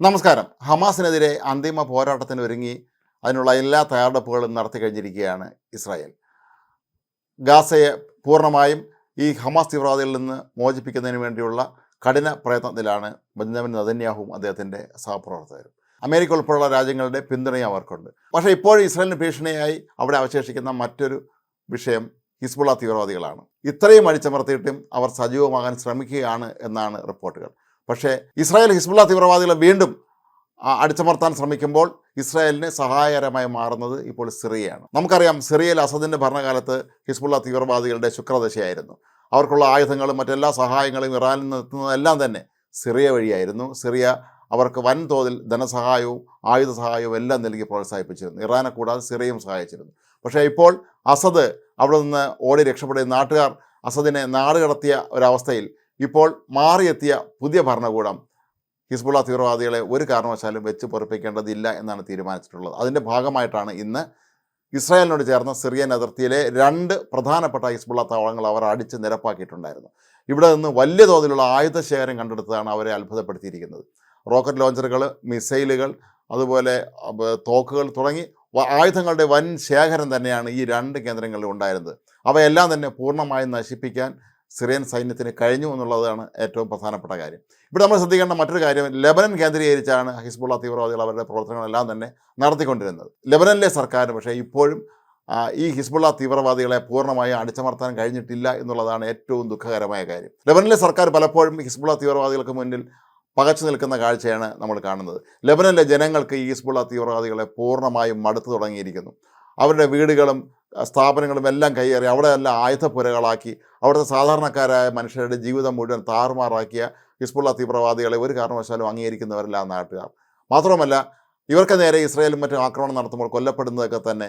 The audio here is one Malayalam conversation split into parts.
നമസ്കാരം. ഹമാസിനെതിരെ അന്തിമ പോരാട്ടത്തിന് ഒരുങ്ങി അതിനുള്ള എല്ലാ തയ്യാറെടുപ്പുകളും നടത്തി കഴിഞ്ഞിരിക്കുകയാണ് ഇസ്രായേൽ. ഗാസയെ പൂർണമായും ഈ ഹമാസ് തീവ്രവാദികളിൽ നിന്ന് മോചിപ്പിക്കുന്നതിന് വേണ്ടിയുള്ള കഠിന പ്രയത്നത്തിലാണ് ബെഞ്ചമിൻ നദന്യാഹുവും അദ്ദേഹത്തിന്റെ സഹപ്രവർത്തകരും. അമേരിക്ക ഉൾപ്പെടെയുള്ള രാജ്യങ്ങളുടെ പിന്തുണയും അവർക്കുണ്ട്. പക്ഷേ ഇപ്പോഴും ഇസ്രായേലിന് ഭീഷണിയായി അവിടെ അവശേഷിക്കുന്ന മറ്റൊരു വിഷയം ഹിസ്ബുള്ള തീവ്രവാദികളാണ്. ഇത്രയും അടിച്ചമർത്തിയിട്ടും അവർ സജീവമാകാൻ ശ്രമിക്കുകയാണ് എന്നാണ് റിപ്പോർട്ടുകൾ. പക്ഷേ ഇസ്രായേൽ ഹിസ്ബുള്ള തീവ്രവാദികളെ വീണ്ടും അടിച്ചമർത്താൻ ശ്രമിക്കുമ്പോൾ ഇസ്രായേലിന് സഹായകരമായി മാറുന്നത് ഇപ്പോൾ സിറിയയാണ്. നമുക്കറിയാം സിറിയയിൽ അസദിന്റെ ഭരണകാലത്ത് ഹിസ്ബുള്ള തീവ്രവാദികളുടെ ശുക്രദശയായിരുന്നു. അവർക്കുള്ള ആയുധങ്ങളും മറ്റെല്ലാ സഹായങ്ങളും ഇറാനിൽ നിന്ന് എത്തുന്നതെല്ലാം തന്നെ സിറിയ വഴിയായിരുന്നു. സിറിയ അവർക്ക് വൻതോതിൽ ധനസഹായവും ആയുധ സഹായവും എല്ലാം നൽകി പ്രോത്സാഹിപ്പിച്ചിരുന്നു. ഇറാനെ കൂടാതെ സിറിയയും സഹായിച്ചിരുന്നു. പക്ഷേ ഇപ്പോൾ അസദ് അവിടെ നിന്ന് ഓടി രക്ഷപ്പെടുന്ന നാട്ടുകാർ അസദിനെ നാട് കടത്തിയ ഒരവസ്ഥയിൽ ഇപ്പോൾ മാറിയെത്തിയ പുതിയ ഭരണകൂടം ഹിസ്ബുള്ള തീവ്രവാദികളെ ഒരു കാരണവശാലും വെച്ച് പൊറപ്പിക്കേണ്ടതില്ല എന്നാണ് തീരുമാനിച്ചിട്ടുള്ളത്. അതിന്റെ ഭാഗമായിട്ടാണ് ഇന്ന് ഇസ്രായേലിനോട് ചേർന്ന സിറിയൻ അതിർത്തിയിലെ രണ്ട് പ്രധാനപ്പെട്ട ഹിസ്ബുള്ള താവളങ്ങൾ അവർ അടിച്ച് നിരപ്പാക്കിയിട്ടുണ്ടായിരുന്നു. ഇവിടെ നിന്ന് വലിയ തോതിലുള്ള ആയുധ ശേഖരം കണ്ടെടുത്തതാണ് അവരെ അത്ഭുതപ്പെടുത്തിയിരിക്കുന്നത്. റോക്കറ്റ് ലോഞ്ചറുകൾ മിസൈലുകൾ അതുപോലെ തോക്കുകൾ തുടങ്ങി ആയുധങ്ങളുടെ വൻ ശേഖരം തന്നെയാണ് ഈ രണ്ട് കേന്ദ്രങ്ങളിൽ ഉണ്ടായിരുന്നത്. അവയെല്ലാം തന്നെ പൂർണമായും നശിപ്പിക്കാൻ സിറിയൻ സൈന്യത്തിന് കഴിഞ്ഞു എന്നുള്ളതാണ് ഏറ്റവും പ്രധാനപ്പെട്ട കാര്യം. ഇവിടെ നമ്മൾ ശ്രദ്ധിക്കേണ്ട മറ്റൊരു കാര്യം ലെബനൻ കേന്ദ്രീകരിച്ചാണ് ഹിസ്ബുള്ള തീവ്രവാദികൾ അവരുടെ പ്രവർത്തനങ്ങളെല്ലാം തന്നെ നടത്തിക്കൊണ്ടിരുന്നത്. ലെബനനിലെ സർക്കാരിന് പക്ഷേ ഇപ്പോഴും ഈ ഹിസ്ബുള്ള തീവ്രവാദികളെ പൂർണമായും അടിച്ചമർത്താൻ കഴിഞ്ഞിട്ടില്ല എന്നുള്ളതാണ് ഏറ്റവും ദുഃഖകരമായ കാര്യം. ലെബനനിലെ സർക്കാർ പലപ്പോഴും ഹിസ്ബുള്ള തീവ്രവാദികൾക്ക് മുന്നിൽ പകച്ചു നിൽക്കുന്ന കാഴ്ചയാണ് നമ്മൾ കാണുന്നത്. ലെബനനിലെ ജനങ്ങൾക്ക് ഈ ഹിസ്ബുള്ള തീവ്രവാദികളെ പൂർണമായും മടുത്തു തുടങ്ങിയിരിക്കുന്നു. അവരുടെ വീടുകളും സ്ഥാപനങ്ങളും എല്ലാം കൈയേറി അവിടെ എല്ലാം ആയുധപ്പുരകളാക്കി അവിടുത്തെ സാധാരണക്കാരായ മനുഷ്യരുടെ ജീവിതം മുഴുവൻ താറുമാറാക്കിയ ഹിസ്ബുള്ള തീവ്രവാദികളെ ഒരു കാരണവശാലും അംഗീകരിക്കുന്നവരല്ല നാട്ടുകാർ. മാത്രമല്ല ഇവർക്ക് നേരെ ഇസ്രായേലും മറ്റും ആക്രമണം നടത്തുമ്പോൾ കൊല്ലപ്പെടുന്നതൊക്കെ തന്നെ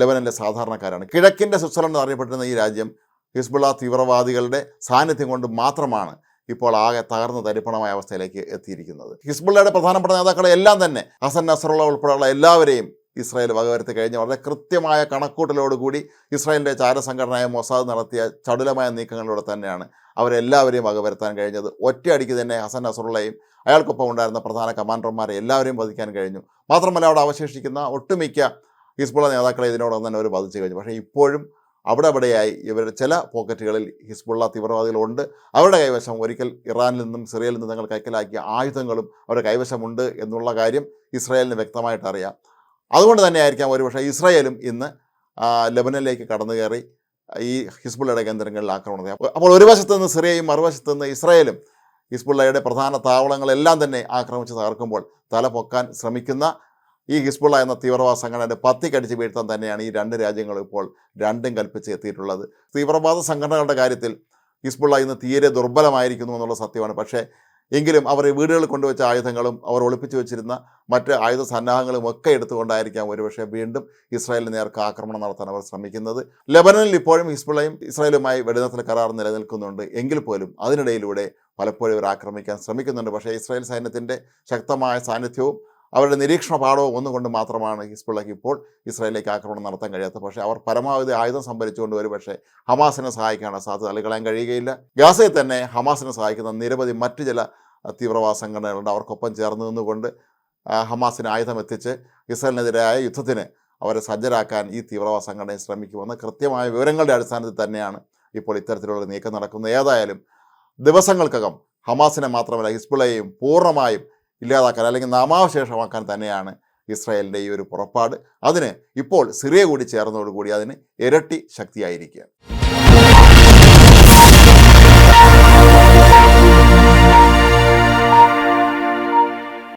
ലെബനനിലെ സാധാരണക്കാരാണ്. കിഴക്കിന്റെ സ്വിറ്റ്സർലൻഡ് അറിയപ്പെട്ടിരുന്ന ഈ രാജ്യം ഹിസ്ബുള്ള തീവ്രവാദികളുടെ സാന്നിധ്യം കൊണ്ട് മാത്രമാണ് ഇപ്പോൾ ആകെ തകർന്ന തരിപ്പണമായ അവസ്ഥയിലേക്ക് എത്തിയിരിക്കുന്നത്. ഹിസ്ബുള്ളയുടെ പ്രധാനപ്പെട്ട നേതാക്കളെ എല്ലാം തന്നെ ഹസൻ നസറുള്ള ഉൾപ്പെടെയുള്ള എല്ലാവരെയും ഇസ്രായേൽ വകവരുത്തി കഴിഞ്ഞ വളരെ കൃത്യമായ കണക്കൂട്ടലോടുകൂടി ഇസ്രായേലിന്റെ ചാരസംഘടനയായ മൊസാദ് നടത്തിയ ചടുലമായ നീക്കങ്ങളിലൂടെ തന്നെയാണ് അവരെല്ലാവരെയും വകവരുത്താൻ കഴിഞ്ഞത്. ഒറ്റയടിക്ക് തന്നെ ഹസൻ നസറുള്ളയും അയാൾക്കൊപ്പം ഉണ്ടായിരുന്ന പ്രധാന കമാൻഡർമാരെ എല്ലാവരെയും വധിക്കാൻ കഴിഞ്ഞു. മാത്രമല്ല അവിടെ അവശേഷിക്കുന്ന ഒട്ടുമിക്ക ഹിസ്ബുള്ള നേതാക്കളെ ഇതിനോടൊന്നും തന്നെ അവർ വധിച്ചു കഴിഞ്ഞു. പക്ഷേ ഇപ്പോഴും അവിടെ അവിടെയായി ഇവരുടെ ചില പോക്കറ്റുകളിൽ ഹിസ്ബുള്ള തീവ്രവാദികളുണ്ട്. അവരുടെ കൈവശം ഒരിക്കൽ ഇറാനിൽ നിന്നും സിറിയയിൽ നിന്നും തങ്ങൾ കൈക്കലാക്കിയ ആയുധങ്ങളും അവരുടെ കൈവശമുണ്ട് എന്നുള്ള കാര്യം ഇസ്രായേലിന് വ്യക്തമായിട്ട് അറിയാം. അതുകൊണ്ട് തന്നെ ആയിരിക്കാം ഒരുപക്ഷെ ഇസ്രായേലും ഇന്ന് ലബനനിലേക്ക് കടന്നു കയറി ഈ ഹിസ്ബുള്ളയുടെ കേന്ദ്രങ്ങളിൽ ആക്രമണം നടത്തി. അപ്പോൾ- അപ്പോൾ ഒരു വശത്ത് നിന്ന് സിറിയയും മറുവശത്ത് നിന്ന് ഇസ്രായേലും ഹിസ്ബുള്ളയുടെ പ്രധാന താവളങ്ങളെല്ലാം തന്നെ ആക്രമിച്ച് തകർക്കുമ്പോൾ തല പൊക്കാൻ ശ്രമിക്കുന്ന ഈ ഹിസ്ബുള്ള എന്ന തീവ്രവാദ സംഘടനയുടെ പത്തിക്കടിച്ച് വീഴ്ത്താൻ തന്നെയാണ് ഈ രണ്ട് രാജ്യങ്ങളും ഇപ്പോൾ രണ്ടും കൽപ്പിച്ച് എത്തിയിട്ടുള്ളത് തീവ്രവാദ സംഘടനകളുടെ കാര്യത്തിൽ ഹിസ്ബുള്ള ഇന്ന് തീരെ ദുർബലമായിരിക്കുന്നു എന്നുള്ള സത്യമാണ് പക്ഷേ എങ്കിലും അവർ വീടുകളിൽ കൊണ്ടുവച്ച ആയുധങ്ങളും അവർ ഒളിപ്പിച്ചു വെച്ചിരുന്ന മറ്റ് ആയുധ സന്നാഹങ്ങളും ഒക്കെ എടുത്തുകൊണ്ടായിരിക്കാം ഒരുപക്ഷെ വീണ്ടും ഇസ്രായേലിന് നേർക്ക് ആക്രമണം നടത്താൻ അവർ ശ്രമിക്കുന്നത്. ലെബനനിൽ ഇപ്പോഴും ഹിസ്ബുള്ളയും ഇസ്രായേലുമായി വെടിനിർത്തൽ കരാർ നിലനിൽക്കുന്നുണ്ട്. എങ്കിൽ പോലും അതിനിടയിലൂടെ പലപ്പോഴും ഇവർ ആക്രമിക്കാൻ ശ്രമിക്കുന്നുണ്ട്. പക്ഷേ ഇസ്രായേൽ സൈന്യത്തിന്റെ ശക്തമായ സാന്നിധ്യവും അവരുടെ നിരീക്ഷണ പാഠവും ഒന്നുകൊണ്ട് മാത്രമാണ് ഹിസ്ബുള്ളയ്ക്ക് ഇപ്പോൾ ഇസ്രായേലിലേക്ക് ആക്രമണം നടത്താൻ കഴിയാത്തത്. പക്ഷേ അവർ പരമാവധി ആയുധം സംഭരിച്ചുകൊണ്ട് ഒരു പക്ഷേ ഹമാസിനെ സഹായിക്കാനുള്ള സാധ്യത തള്ളിക്കളയാൻ കഴിയുകയില്ല. ഗാസയിൽ തന്നെ ഹമാസിനെ സഹായിക്കുന്ന നിരവധി മറ്റു ചില തീവ്രവാദ സംഘടനകളുണ്ട്. അവർക്കൊപ്പം ചേർന്ന് നിന്നുകൊണ്ട് ഹമാസിന് ആയുധം എത്തിച്ച് ഇസ്രായേലിനെതിരായ യുദ്ധത്തിന് അവരെ സജ്ജരാക്കാൻ ഈ തീവ്രവാദ സംഘടന ശ്രമിക്കുമെന്ന് കൃത്യമായ വിവരങ്ങളുടെ അടിസ്ഥാനത്തിൽ തന്നെയാണ് ഇപ്പോൾ ഇത്തരത്തിലുള്ള നീക്കം നടക്കുന്നത്. ഏതായാലും ദിവസങ്ങൾക്കകം ഹമാസിനെ മാത്രമല്ല ഹിസ്ബുളയെയും പൂർണമായും ഇല്ലാതാക്കാൻ അല്ലെങ്കിൽ നാമാവശേഷമാക്കാൻ തന്നെയാണ് ഇസ്രായേലിന്റെ ഈ ഒരു പുറപ്പാട്. അതിന് ഇപ്പോൾ സിറിയ കൂടി ചേർന്നതോടുകൂടി അതിന് ഇരട്ടി ശക്തിയായിരിക്കുക